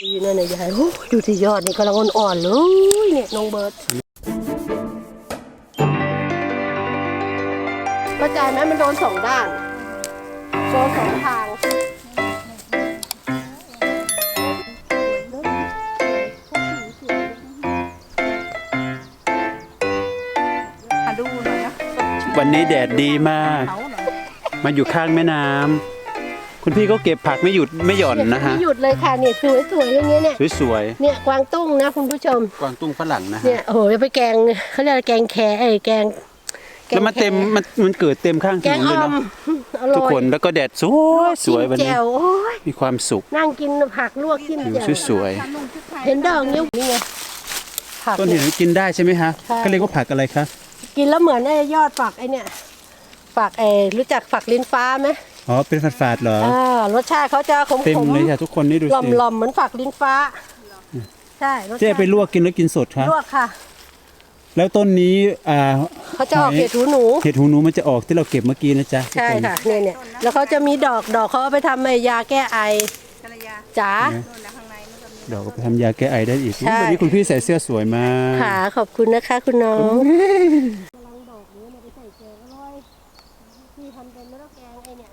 อยู่นั่นน่ะยายโอ้ยดูที่ยอดนี่กำลังอ่อนๆเลยเนี่ยน้องเบิร์ตเข้าใจไหมมันโดนสองด้านโดนสองทางมาดูหน่อยนะวันนี้แดดดีมากเขาหน่อยมาอยู่ข้างแม่น้ำ คุณพี่ก็เก็บผักไม่หยุดไม่หย่อนนะฮะไม่หยุดเลยค่ะเนี่ยสวยๆอย่างเงี้ยเนี่ยสวยเนี่ยกวางตุ้งนะคุณผู้ชมๆกวางตุ้งฝรั่งนะฮะเนี่ยโอ้โหไปแกงเขาเรียกอะไรแกงแคไอ้ยแกงกงแล้วมันเต็มแคมันมันเกิดเต็มข้างถแกนงนเลอ่ยอเนาะมอร่อยทุกคนแล้วก็แดดสวยสวยวันจิ้มนี้แจ่วโอ้ยมีความสุข นั่งกินผักลวกจิ้มผิวแจ่วสวยนุ่งชุดไทยเห็นดอกนิ้วนี่ไงผักๆต้นเนี่เห็ยนกินได้ใช่ไหมฮะใช่เขาเรียกว่าผักอะไรคะกินแล้วเหมือนไอ้ยอดฝักไอ้เนี่ยฝักไอ้รู้จักฝักลิ้นฟ้าไหม อ๋อเป็นฝาดๆเหรออ่ารสชาติเขาจะขมเต็มๆเลยค่ะทุกคนนี่ดูหสิล่อมๆเหมือนฝักลิ้นฟ้า ใช่รสชาติเจ๊ไปลวกกินแล้วกินสดครับ ลวกค่ะ แล้วต้นนี้อ่าเขาจะออกหยเห็ดหูหนู เห็ดหูหนูมันจะออกที่เราเก็บเมื่อกี้นะจ๊ะทุกใช่น ค่ะเนี่ยเนี่ยแล้วเขาจะมีดอกดอกเขาเอาไปทำไอ้ยาแก้ไอภรรยาจ๋าโน่นนะข้างในนู่นก็มี เดี๋ยวก็ไปทำยาแก้ไอได้อีกใช่วันนี้คุณพี่ใส่เสื้อสวยมากค่ะขอบคุณนะคะ คุณน้อง กำลังดอกนี้เนี่ยไปใส่แกงอร่อยพี่ทำเป็นไม่ต้องแกงไอ้เนี่ย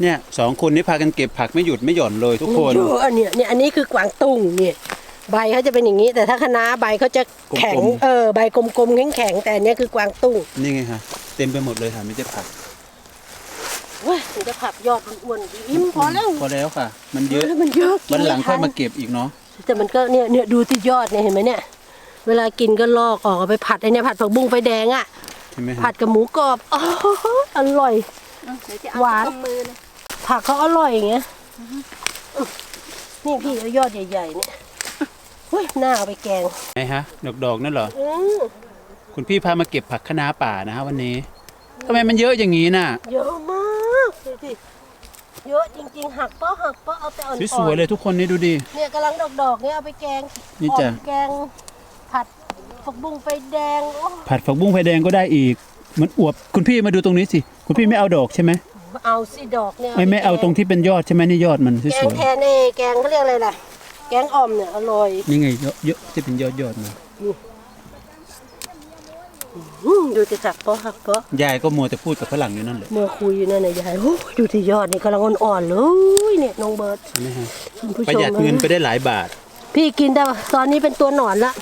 เนี่ยสองคนนี้พากันเก็บผักไม่หยุดไม่หย่อนเลยทุกคนเยอะอันเนี้ยเนี่ยอันนี้คือกวางตุ้งเนี่ยใบเขาจะเป็นอย่างนี้ แต่ถ้าคะน้าใบเขาจะแข็งกลมๆเออใบกลมๆแข็งๆแต่อันเนี้ยคือกวางตุ้งนี่ไงฮะเต็มไปหมดเลยค่ะไม่ใช่ผักเว้ยมันจะผักยอดอ้วนๆอิ่มพอแล้วพอแล้วค่ะ มันเยอะแล้วมันเยอะกิวันหลังค่อยไทัมาเก็บอีกเนาะแต่มันก็เนี่ยเนี่ยดูที่ยอดเนี่ยเห็นไหมเนี่ย เวลากินก็ลอกออกเอาไปผัดไอเนี่ยผัดผักบุ้งไฟแดงอะ ใช่ไหมฮะผัดกับหมูกรอบอ๋ออร่อย เดี๋ยวจะเอาหวาน ตรงมือเลยผักเขาอร่อยอย่างเงี้ยนี่พี่เอายอดใหญ่ๆเนี่ยเฮ้ยน่าเอาไปแกงไหนฮะ ดอกดอกๆนั่นเหรอ อืมคุณพี่พามาเก็บผักคะน้าป่านะฮะวันนี้ทำไมมันเยอะอย่างนี้น่ะ เยอะมากดูสิเยอะจริงๆหักเปาะหักเปาะเอาแต่อ่อนๆ สวยๆเลยทุกคนนี่ดูดิ เนี่ยกำลังดอกๆเนี่ยเอาไปแกงนี่จ้ะ อ่อมแกง ผัดผักบุ้งไฟแดงโอ้ผัดผักบุ้งไฟแดงก็ได้อีก มันอวบคุณพี่มาดูตรงนี้สิ คุณพี่ไม่เอาดอกใช่ไหมเอาสิดอกเนี่ยไม่ไม่เอาตรงที่เป็นยอดใช่ไหมนี่ยอดมันแกสงวยแทนเอแกงเขาเรียกอะไรล่ะ แกงอ่อมเนี่ยอร่อยๆนี่ไงเยอะเยอะที่เป็นยอดยอดๆมันอืมดูจะจับเปาะหักเปาะยายก็มัวแต่พูดกับฝรั่งอยู่นั่นแหละเมื่อคุยอยู่นั่นน่ะยายโอ้ยดูที่ยอดนี่กำลังอ่อนๆเลยเนี่ยน้องเบิร์ตใช่ไหมฮะคุณผู้ชมประหยัดเงินไปได้หลายบาท พี่กินแต่ตอนนี้เป็นตัวหนอนละ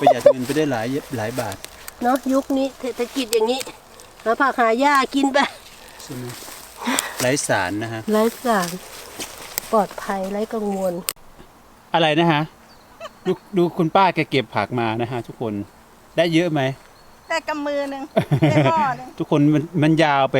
ประหยัดเงินไปได้หลายหลายบาท เนาะยุคนี้เศรษฐกิจอย่างนี้หาผักหาหญ้ากินไปใช่ไหมไร้สารนะฮะไร้สารปลอดภัยไร้กังวล อะไรนะฮะดูดูคุณป้าแกเก็บผักมานะฮะทุกคนได้เยอะไหมแต่กำมือหนึ่งได้หม้อหนึ่งทุกคนมันมันยาวไป